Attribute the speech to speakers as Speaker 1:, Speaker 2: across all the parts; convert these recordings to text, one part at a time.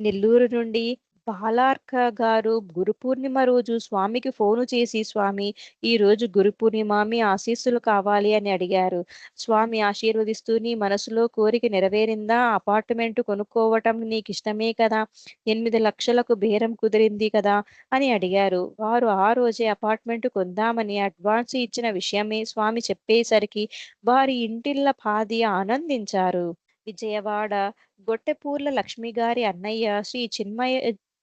Speaker 1: నెల్లూరు నుండి బాలార్క గారు గురు పూర్ణిమ రోజు స్వామికి ఫోను చేసి స్వామి ఈ రోజు గురు పూర్ణిమ మీ ఆశీస్సులు కావాలి అని అడిగారు. స్వామి ఆశీర్వదిస్తూ నీ మనసులో కోరిక నెరవేరిందా? అపార్ట్మెంట్ కొనుక్కోవటం నీకు ఇష్టమే కదా? ఎనిమిది లక్షలకు బేరం కుదిరింది కదా? అని అడిగారు. వారు ఆ రోజే అపార్ట్మెంట్ కొందామని అడ్వాన్స్ ఇచ్చిన విషయమే స్వామి చెప్పేసరికి వారి ఇంటిళ్ళ పాది ఆనందించారు. విజయవాడ గొట్టెపూర్ల లక్ష్మి గారి అన్నయ్య శ్రీ చిన్మయ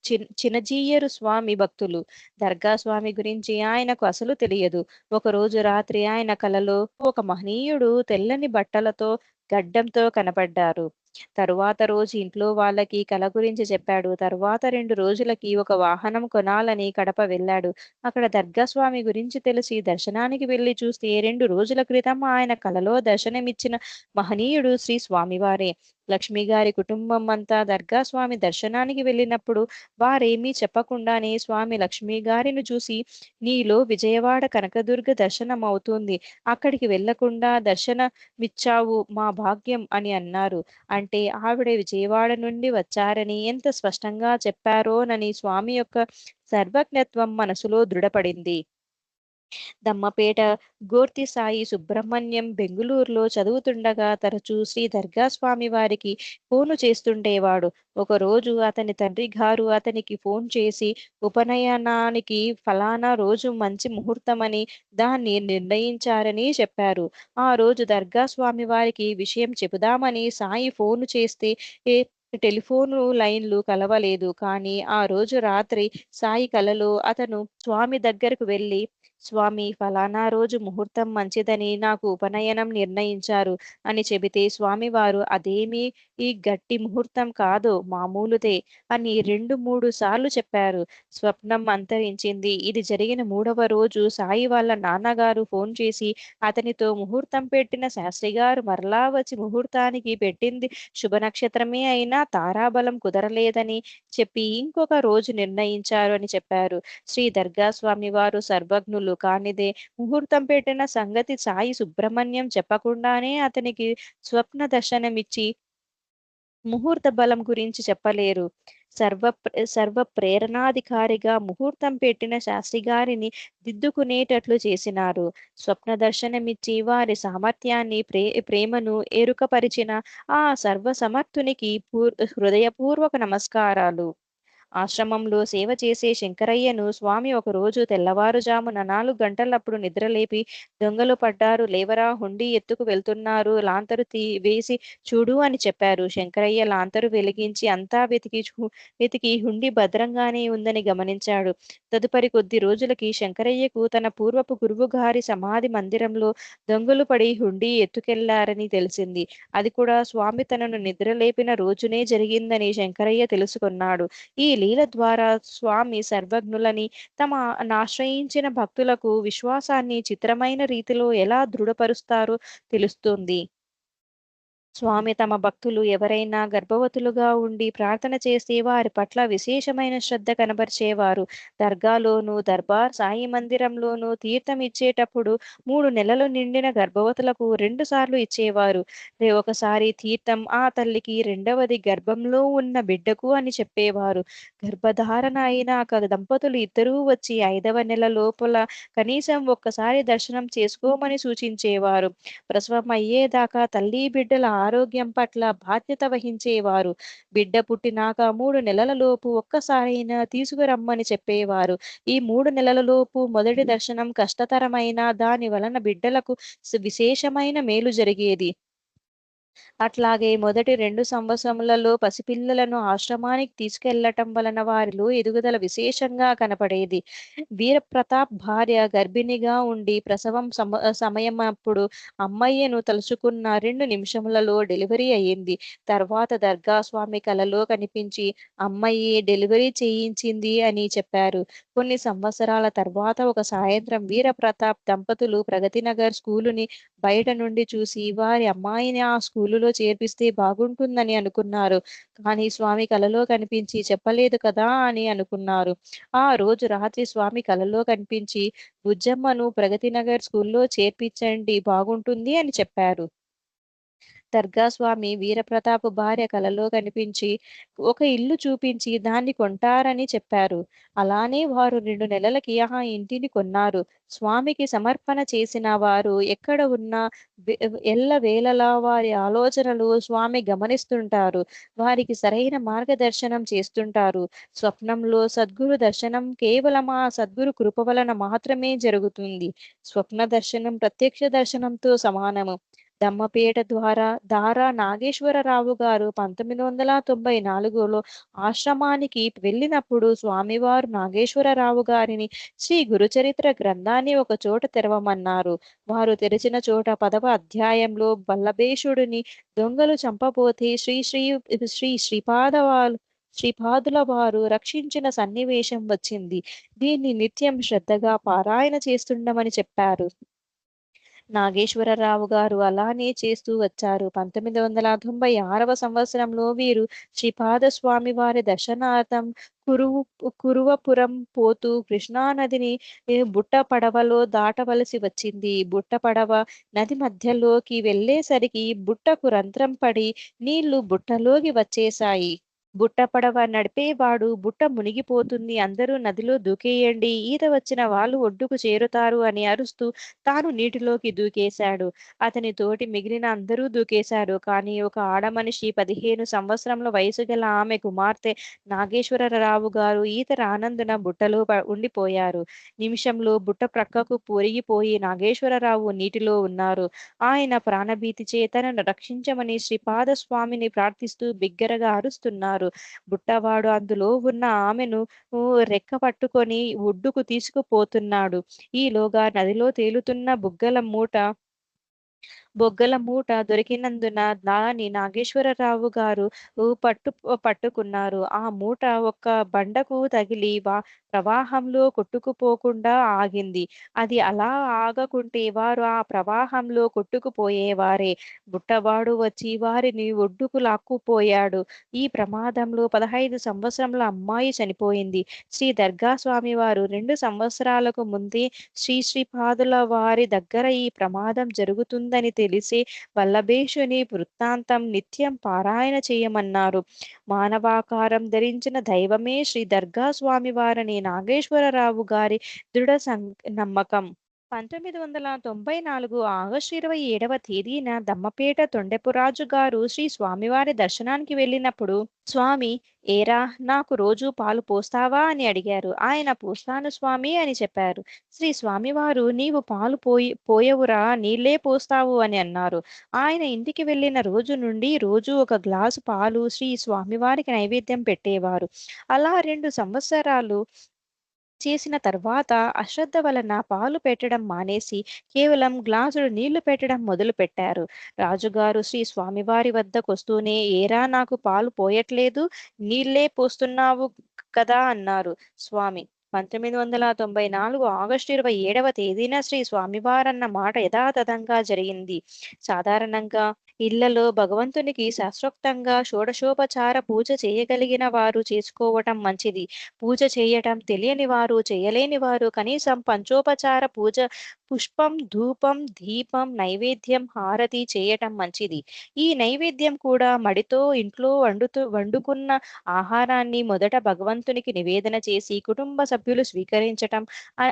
Speaker 1: చిన్ చినజీయరు స్వామి భక్తులు. దర్గా స్వామి గురించి ఆయనకు అసలు తెలియదు. ఒకరోజు రాత్రి ఆయన కలలో ఒక మహనీయుడు తెల్లని బట్టలతో గడ్డంతో కనపడ్డారు. తరువాత రోజు ఇంట్లో వాళ్ళకి కల గురించి చెప్పాడు. తరువాత రెండు రోజులకి ఒక వాహనం కొనాలని కడప వెళ్ళాడు. అక్కడ దర్గా స్వామి గురించి తెలిసి దర్శనానికి వెళ్ళి చూస్తే రెండు రోజుల క్రితం ఆయన కలలో దర్శనమిచ్చిన మహనీయుడు శ్రీ స్వామివారే. లక్ష్మి గారి కుటుంబం అంతా దర్గా స్వామి దర్శనానికి వెళ్ళినప్పుడు వారేమీ చెప్పకుండానే స్వామి లక్ష్మి గారిని చూసి నీలో విజయవాడ కనకదుర్గ దర్శనం అవుతుంది. అక్కడికి వెళ్ళకుండా దర్శనమిచ్చావు మా భాగ్యం అని అన్నారు. అంటే ఆవిడ విజయవాడ నుండి వచ్చారని ఎంత స్పష్టంగా చెప్పారోనని స్వామి యొక్క సర్వజ్ఞత్వం మనసులో దృఢపడింది. దమ్మపేట గోర్తి సాయి సుబ్రహ్మణ్యం బెంగుళూరులో చదువుతుండగా తరచూ శ్రీ దర్గా స్వామి వారికి ఫోను చేస్తుండేవాడు. ఒకరోజు అతని తండ్రి గారు అతనికి ఫోన్ చేసి ఉపనయనానికి ఫలానా రోజు మంచి ముహూర్తమని దాన్ని నిర్ణయించారని చెప్పారు. ఆ రోజు దర్గా స్వామి వారికి విషయం చెబుదామని సాయి ఫోను చేస్తే ఏ టెలిఫోను లైన్లు కలవలేదు. కానీ ఆ రోజు రాత్రి సాయి కలలో అతను స్వామి దగ్గరకు వెళ్ళి స్వామి ఫలానా రోజు ముహూర్తం మంచిదని నాకు ఉపనయనం నిర్ణయించారు అని చెబితే స్వామివారు అదేమీ ఈ గట్టి ముహూర్తం కాదు మామూలుదే అని రెండు మూడు సార్లు చెప్పారు. స్వప్నం అంతరించింది. ఇది జరిగిన మూడవ రోజు సాయి వాళ్ళ నాన్నగారు ఫోన్ చేసి అతనితో ముహూర్తం పెట్టిన శాస్త్రి గారు మరలా వచ్చి ముహూర్తానికి పెట్టింది. శుభ నక్షత్రమే అయినా తారాబలం కుదరలేదని చెప్పి ఇంకొక రోజు నిర్ణయించారు అని చెప్పారు. శ్రీ దర్గా స్వామి వారు సర్వజ్ఞులు. కానిదే. ముహూర్తం పెట్టిన సంగతి సాయి సుబ్రహ్మణ్యం చెప్పకుండానే అతనికి స్వప్న దర్శనమిచ్చి ముహూర్త బలం గురించి చెప్పలేరు. సర్వ సర్వ ప్రేరణాధికారిగా ముహూర్తం పెట్టిన శాస్త్రి గారిని దిద్దుకునేటట్లు చేసినారు. స్వప్న దర్శనమిచ్చి వారి సామర్థ్యాన్ని ప్రే ప్రేమను ఎరుకపరిచిన ఆ సర్వ సమర్థునికి పూర్ హృదయపూర్వక నమస్కారాలు. ఆశ్రమంలో సేవ చేసే శంకరయ్యను స్వామి ఒకరోజు తెల్లవారుజామున నాలుగు గంటలప్పుడు నిద్రలేపి దొంగలు పడ్డారు. లేవరా హుండీ ఎత్తుకు వెళ్తున్నారు. లాంతరు తీ వేసి చూడు అని చెప్పారు. శంకరయ్య లాంతరు వెలిగించి అంతా వెతికి వెతికి హుండీ భద్రంగానే ఉందని గమనించాడు. తదుపరి కొద్ది రోజులకి శంకరయ్యకు తన పూర్వపు గురువు గారి సమాధి మందిరంలో దొంగలు పడి హుండీ ఎత్తుకెళ్ళారని తెలిసింది. అది కూడా స్వామి తనను నిద్రలేపిన రోజునే జరిగిందని శంకరయ్య తెలుసుకున్నాడు. ఈ లీల ద్వారా స్వామి సర్వజ్ఞులని తమ నాశ్రయించిన భక్తులకు విశ్వాసాన్ని చిత్రమైన రీతిలో ఎలా దృఢపరుస్తారో తెలుస్తుంది. స్వామి తమ భక్తులు ఎవరైనా గర్భవతులుగా ఉండి ప్రార్థన చేస్తే వారి పట్ల విశేషమైన శ్రద్ధ కనబరిచేవారు. దర్గాలోను దర్బార్ సాయి మందిరంలోను తీర్థం ఇచ్చేటప్పుడు మూడు నెలలు నిండిన గర్భవతులకు రెండు సార్లు ఇచ్చేవారు. ఒకసారి తీర్థం ఆ తల్లికి రెండవది గర్భంలో ఉన్న బిడ్డకు అని చెప్పేవారు. గర్భధారణ అయినాక దంపతులు ఇద్దరూ వచ్చి ఐదవ నెల లోపల కనీసం ఒక్కసారి దర్శనం చేసుకోమని సూచించేవారు. ప్రసవం అయ్యేదాకా తల్లి బిడ్డల ఆరోగ్యం పట్ల బాధ్యత వహించేవారు. బిడ్డ పుట్టినాక మూడు నెలల లోపు ఒక్కసారైనా తీసుకురమ్మని చెప్పేవారు. ఈ మూడు నెలల లోపు మొదటి దర్శనం కష్టతరమైన దాని వలన బిడ్డలకు విశేషమైన మేలు జరిగేది. అట్లాగే మొదటి రెండు సంవత్సరములలో పసిపిల్లలను ఆశ్రమానికి తీసుకెళ్ళటం వలన వారిలో ఎదుగుదల విశేషంగా కనపడేది. వీరప్రతాప్ భార్య గర్భిణిగా ఉండి ప్రసవం సమ సమయం అప్పుడు అమ్మయ్యను తలుచుకున్న రెండు నిమిషములలో డెలివరీ అయ్యింది. తర్వాత దర్గా స్వామి కలలో కనిపించి అమ్మాయి డెలివరీ చేయించింది అని చెప్పారు. కొన్ని సంవత్సరాల తర్వాత ఒక సాయంత్రం వీరప్రతాప్ దంపతులు ప్రగతి నగర్ స్కూలుని బయట నుండి చూసి వారి అమ్మాయిని ఆ స్కూల్ స్కూలులో చేర్పిస్తే బాగుంటుందని అనుకున్నారు. కానీ స్వామి కలలో కనిపించి చెప్పలేదు కదా అని అనుకున్నారు. ఆ రోజు రాత్రి స్వామి కలలో కనిపించి బుజ్జమ్మను ప్రగతి నగర్ స్కూల్లో చేర్పించండి బాగుంటుంది అని చెప్పారు. దర్గా స్వామి వీరప్రతాప్ భార్య కలలో కనిపించి ఒక ఇల్లు చూపించి దాన్ని కొంటారని చెప్పారు. అలానే వారు రెండు నెలలకి ఆ ఇంటిని కొన్నారు. స్వామికి సమర్పణ చేసిన వారు ఎక్కడ ఉన్నా ఎల్ల వేళలా వారి ఆలోచనలు స్వామి గమనిస్తుంటారు. వారికి సరైన మార్గదర్శనం చేస్తుంటారు. స్వప్నంలో సద్గురు దర్శనం కేవలం ఆ సద్గురు కృప వలన మాత్రమే జరుగుతుంది. స్వప్న దర్శనం ప్రత్యక్ష దర్శనంతో సమానము. దమ్మపేట ద్వారా దారా నాగేశ్వరరావు గారు పంతొమ్మిది వందల తొంభై నాలుగులో ఆశ్రమానికి వెళ్ళినప్పుడు స్వామివారు నాగేశ్వరరావు గారిని శ్రీ గురుచరిత్ర గ్రంథాన్ని ఒక చోట తెరవమన్నారు. వారు తెరిచిన చోట పదవ అధ్యాయంలో బల్లభేషుడిని దొంగలు చంపబోతే శ్రీ శ్రీ శ్రీ శ్రీపాదవాలు శ్రీపాదుల వారు రక్షించిన సన్నివేశం వచ్చింది. దీన్ని నిత్యం శ్రద్ధగా పారాయణ చేస్తుండమని చెప్పారు. నాగేశ్వరరావు గారు అలానే చేస్తూ వచ్చారు. పంతొమ్మిది వందల తొంభై ఆరవ సంవత్సరంలో వీరు శ్రీపాద స్వామి వారి దర్శనార్థం కురువు కురువపురం పోతూ కృష్ణానదిని బుట్ట పడవలో దాటవలసి వచ్చింది. బుట్ట పడవ నది మధ్యలోకి వెళ్ళేసరికి బుట్టకు రంధ్రం పడి నీళ్ళు బుట్టలోకి వచ్చేశాయి. బుట్ట పడవ నడిపేవాడు బుట్ట మునిగిపోతుంది అందరూ నదిలో దూకేయండి ఈత వచ్చిన వాళ్ళు ఒడ్డుకు చేరుతారు అని అరుస్తూ తాను నీటిలోకి దూకేశాడు. అతని తోటి మిగిలిన అందరూ దూకేశారు. కానీ ఒక ఆడమనిషి పదిహేను సంవత్సరంలో వయసు గల ఆమె కుమార్తె నాగేశ్వరరావు గారు ఈత రానందున బుట్టలో ఉండిపోయారు. నిమిషంలో బుట్ట ప్రక్కకు పొరిగిపోయి నాగేశ్వరరావు నీటిలో ఉన్నారు. ఆయన ప్రాణభీతి చేతనను రక్షించమని శ్రీపాద స్వామిని ప్రార్థిస్తూ బిగ్గరగా అరుస్తున్నారు. బుట్టవాడు అందులో ఉన్న ఆమెను రెక్క పట్టుకొని ఒడ్డుకు తీసుకుపోతున్నాడు. ఈలోగా నదిలో తేలుతున్న బుగ్గల మూట బొగ్గల మూట దొరికినందున దాని నాగేశ్వరరావు గారు పట్టు పట్టుకున్నారు. ఆ మూట ఒక్క బండకు తగిలి వా ప్రవాహంలో కొట్టుకుపోకుండా ఆగింది. అది అలా ఆగకుంటే వారు ఆ ప్రవాహంలో కొట్టుకుపోయేవారే. బుట్టవాడు వచ్చి వారిని ఒడ్డుకు లాక్కుపోయాడు. ఈ ప్రమాదంలో పదహైదు సంవత్సరముల అమ్మాయి చనిపోయింది. శ్రీ దర్గా స్వామి వారు రెండు సంవత్సరాలకు ముందే శ్రీ శ్రీపాదుల వారి దగ్గర ఈ ప్రమాదం జరుగుతుందని తెలిసి వల్లభేషుని వృత్తాంతం నిత్యం పారాయణ చేయమన్నారు. మానవాకారం ధరించిన దైవమే శ్రీ దర్గా స్వామివారని నాగేశ్వరరావు గారి దృఢ సం- నమ్మకం. పంతొమ్మిది వందల తొంభై నాలుగు ఆగస్టు ఇరవై ఏడవ తేదీన దమ్మపేట తొండెపురాజు గారు శ్రీ స్వామివారి దర్శనానికి వెళ్ళినప్పుడు స్వామి ఏరా నాకు రోజు పాలు పోస్తావా? అని అడిగారు. ఆయన పోస్తాను స్వామి అని చెప్పారు. శ్రీ స్వామివారు నీవు పాలు పోయి పోయవురా నీళ్ళే పోస్తావు అని అన్నారు. ఆయన ఇంటికి వెళ్ళిన రోజు నుండి రోజు ఒక గ్లాసు పాలు శ్రీ స్వామివారికి నైవేద్యం పెట్టేవారు. అలా రెండు సంవత్సరాలు చేసిన తర్వాత అశ్రద్ధ వలన పాలు పెట్టడం మానేసి కేవలం గ్లాసుడు నీళ్ళు పెట్టడం మొదలు పెట్టారు. రాజుగారు శ్రీ స్వామివారి వద్దకు వస్తూనే ఏరా నాకు పాలు పోయట్లేదు నీళ్ళే పోస్తున్నావు కదా అన్నారు. స్వామి పంతొమ్మిది వందల తొంభై నాలుగు ఆగస్టు ఇరవై ఏడవ తేదీన శ్రీ స్వామివారన్న మాట యథాతథంగా జరిగింది. సాధారణంగా ఇళ్ళలో భగవంతునికి శాస్త్రోక్తంగా షోడశోపచార పూజ చేయగలిగిన వారు చేసుకోవటం మంచిది. పూజ చేయటం తెలియని వారు చేయలేని వారు కనీసం పంచోపచార పూజ పుష్పం ధూపం దీపం నైవేద్యం హారతి చేయటం మంచిది. ఈ నైవేద్యం కూడా మడితో ఇంట్లో వండుతూ వండుకున్న ఆహారాన్ని మొదట భగవంతునికి నివేదన చేసి కుటుంబ సభ్యులు స్వీకరించటం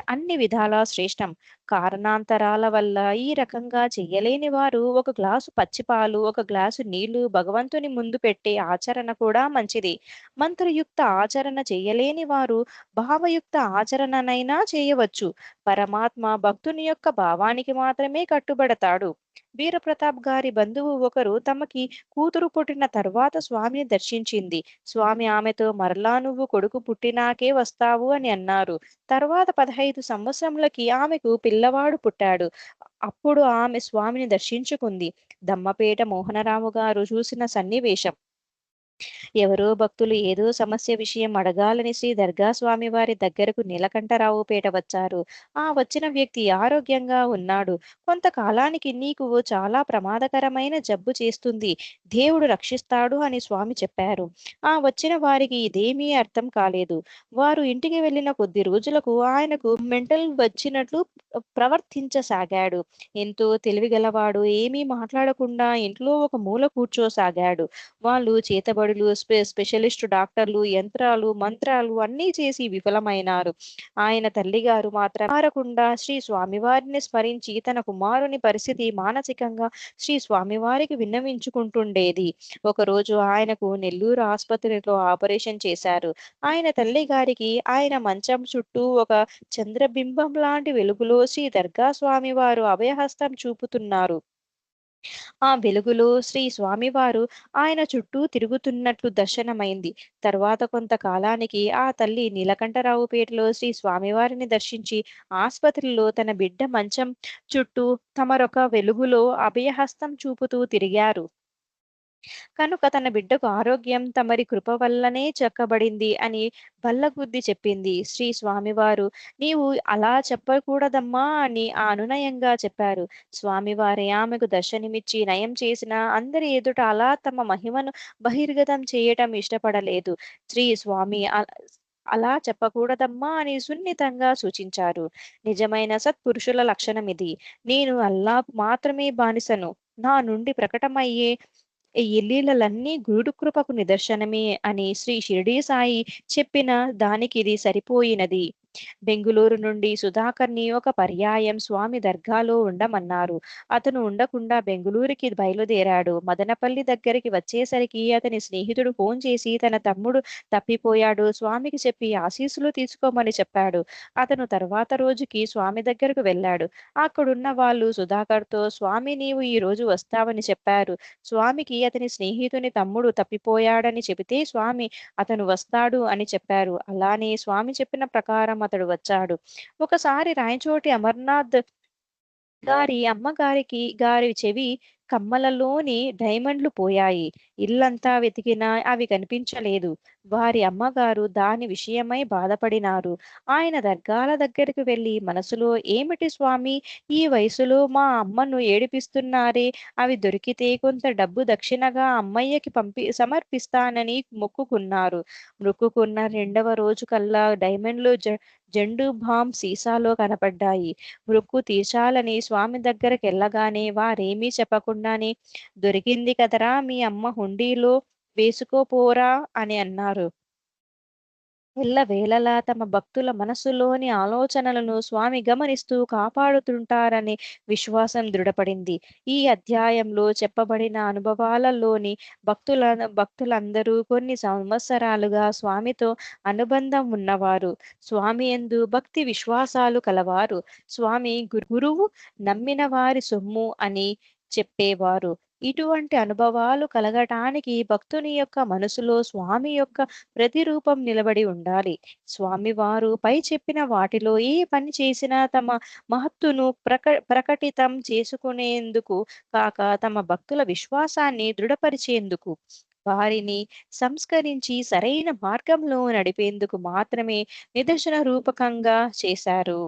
Speaker 1: అన్ని విధాలా శ్రేష్టం. కారణాంతరాల వల్ల ఈ రకంగా చేయలేని వారు ఒక గ్లాసు పచ్చిపాలు ఒక గ్లాసు నీళ్ళు భగవంతుని ముందు పెట్టే ఆచరణ కూడా మంచిది. మంత్రయుక్త ఆచరణ చేయలేని వారు భావయుక్త ఆచరణనైనా చేయవచ్చు. పరమాత్మ భక్తుని యొక్క భావానికి మాత్రమే కట్టుబడతాడు. వీరప్రతాప్ గారి బంధువు ఒకరు తమకి కూతురు పుట్టిన తర్వాత స్వామిని దర్శించింది. స్వామి ఆమెతో మరలా నువ్వు కొడుకు పుట్టినాకే వస్తావు అని అన్నారు. తర్వాత పదహైదు సంవత్సరములకి ఆమెకు పిల్లవాడు పుట్టాడు. అప్పుడు ఆమె స్వామిని దర్శించుకుంది. దమ్మపేట మోహనరావు గారు చూసిన సన్నివేశం. ఎవరో భక్తులు ఏదో సమస్య విషయం అడగాలని శ్రీ దర్గా స్వామి వారి దగ్గరకు నీలకంఠరావుపేట వచ్చారు. ఆ వచ్చిన వ్యక్తి ఆరోగ్యంగా ఉన్నాడు. కొంతకాలానికి నీకు చాలా ప్రమాదకరమైన జబ్బు చేస్తుంది. దేవుడు రక్షిస్తాడు అని స్వామి చెప్పారు. ఆ వచ్చిన వారికి ఇదేమీ అర్థం కాలేదు. వారు ఇంటికి వెళ్ళిన కొద్ది రోజులకు ఆయనకు మెంటల్ వచ్చినట్లు ప్రవర్తించసాగాడు. ఎంతో తెలివిగలవాడు. ఏమీ మాట్లాడకుండా ఇంట్లో ఒక మూల కూర్చోసాగాడు. వాళ్ళు చేతబడులు, స్పె స్పెషలిస్ట్ డాక్టర్లు, యంత్రాలు, మంత్రాలు అన్నీ చేసి విఫలమైనారు. ఆయన తల్లిగారు మాత్రం మారకుండా శ్రీ స్వామివారిని స్మరించి తన కుమారుని పరిస్థితి మానసికంగా శ్రీ స్వామివారికి విన్నవించుకుంటుండేది. ఒకరోజు ఆయనకు నెల్లూరు ఆస్పత్రిలో ఆపరేషన్ చేశారు. ఆయన తల్లిగారికి ఆయన మంచం చుట్టూ ఒక చంద్రబింబం లాంటి వెలుగులో శ్రీ దర్గా స్వామివారు అభయహస్తం చూపుతున్నారు. ఆ వెలుగులో శ్రీ స్వామివారు ఆయన చుట్టూ తిరుగుతున్నట్లు దర్శనమైంది. తర్వాత కొంతకాలానికి ఆ తల్లి నీలకంఠరావుపేటలో శ్రీ స్వామివారిని దర్శించి ఆసుపత్రిలో తన బిడ్డ మంచం చుట్టూ తమరొక వెలుగులో అభయహస్తం చూపుతూ తిరిగారు. కనుక తన బిడ్డకు ఆరోగ్యం తమరి కృప వల్లనే చెక్కబడింది అని బల్లగుద్ది చెప్పింది. శ్రీ స్వామివారు "నీవు అలా చెప్పకూడదమ్మా" అని అనునయంగా చెప్పారు. స్వామివారే ఆమెకు దర్శనమిచ్చి నయం చేసినా అందరి ఎదుట అలా తమ మహిమను బహిర్గతం చేయటం ఇష్టపడలేదు. శ్రీ స్వామి అలా చెప్పకూడదమ్మా అని సున్నితంగా సూచించారు. నిజమైన సత్పురుషుల లక్షణమిది. నేను అల్లాకు మాత్రమే బానిసను. నా నుండి ప్రకటమయ్యే ఈ లీలలన్నీ గురుడు కృపకు నిదర్శనమే అని శ్రీ షిరిడీ సాయి చెప్పిన దానికి ఇది సరిపోయినది. బెంగుళూరు నుండి సుధాకర్‌ని ఒక పర్యాయం స్వామి దర్గాలో ఉండమన్నారు. అతను ఉండకుండా బెంగుళూరుకి బయలుదేరాడు. మదనపల్లి దగ్గరికి వచ్చేసరికి అతని స్నేహితుడు ఫోన్ చేసి తన తమ్ముడు తప్పిపోయాడు. స్వామికి చెప్పి ఆశీస్సులు తీసుకోమని చెప్పాడు. అతను తర్వాత రోజుకి స్వామి దగ్గరకు వెళ్ళాడు. అక్కడున్న వాళ్ళు సుధాకర్‌తో "స్వామి నీవు ఈ రోజు వస్తావని చెప్పారు. స్వామికి అతని స్నేహితుని తమ్ముడు తప్పిపోయాడని చెబితే స్వామి అతను వస్తాడు అని చెప్పారు. అలానే స్వామి చెప్పిన ప్రకారం అతడు వచ్చాడు. ఒకసారి రాయచోటి అమర్నాథ్ గారి అమ్మగారికి గారి చెవి కమ్మలలోని డైమండ్లు పోయాయి. ఇల్లంతా వెతికినా అవి కనిపించలేదు. వారి అమ్మగారు దాని విషయమై బాధపడినారు. ఆయన దర్గాల దగ్గరికి వెళ్ళి మనసులో "ఏమిటి స్వామి ఈ వయసులో మా అమ్మను ఏడిపిస్తున్నారే అవి దొరికితే కొంత డబ్బు దక్షిణగా అమ్మయ్యకి పంపి సమర్పిస్తానని" మొక్కుకున్నారు. మొక్కుకున్న రెండవ రోజు కల్లా డైమండ్లు జ జండు బామ్ సీసాలో కనపడ్డాయి. మృక్కు తీర్చాలని స్వామి దగ్గరకెళ్ళగానే వారేమీ చెప్పకుండానే "దొరికింది కదరా మీ అమ్మ హుండీలో వేసుకోపోరా" అని అన్నారు. ఎల్లవేళలా తమ భక్తుల మనసులోని ఆలోచనలను స్వామి గమనిస్తూ కాపాడుతుంటారనే విశ్వాసం దృఢపడింది. ఈ అధ్యాయంలో చెప్పబడిన అనుభవాలలోని భక్తుల భక్తులందరూ కొన్ని సంవత్సరాలుగా స్వామితో అనుబంధం ఉన్నవారు. స్వామి ఎందు భక్తి విశ్వాసాలు కలవారు. స్వామి గురువు నమ్మిన వారి సొమ్ము అని చెప్పేవారు. ఇటువంటి అనుభవాలు కలగటానికి భక్తుని యొక్క మనసులో స్వామి యొక్క ప్రతిరూపం నిలబడి ఉండాలి. స్వామి వారు పై చెప్పిన వాటిలో ఏ పని చేసినా తమ మహత్తును ప్రక ప్రకటితం చేసుకునేందుకు కాక తమ భక్తుల విశ్వాసాన్ని దృఢపరిచేందుకు, వారిని సంస్కరించి సరైన మార్గంలో నడిపేందుకు మాత్రమే నిదర్శన రూపకంగా చేశారు.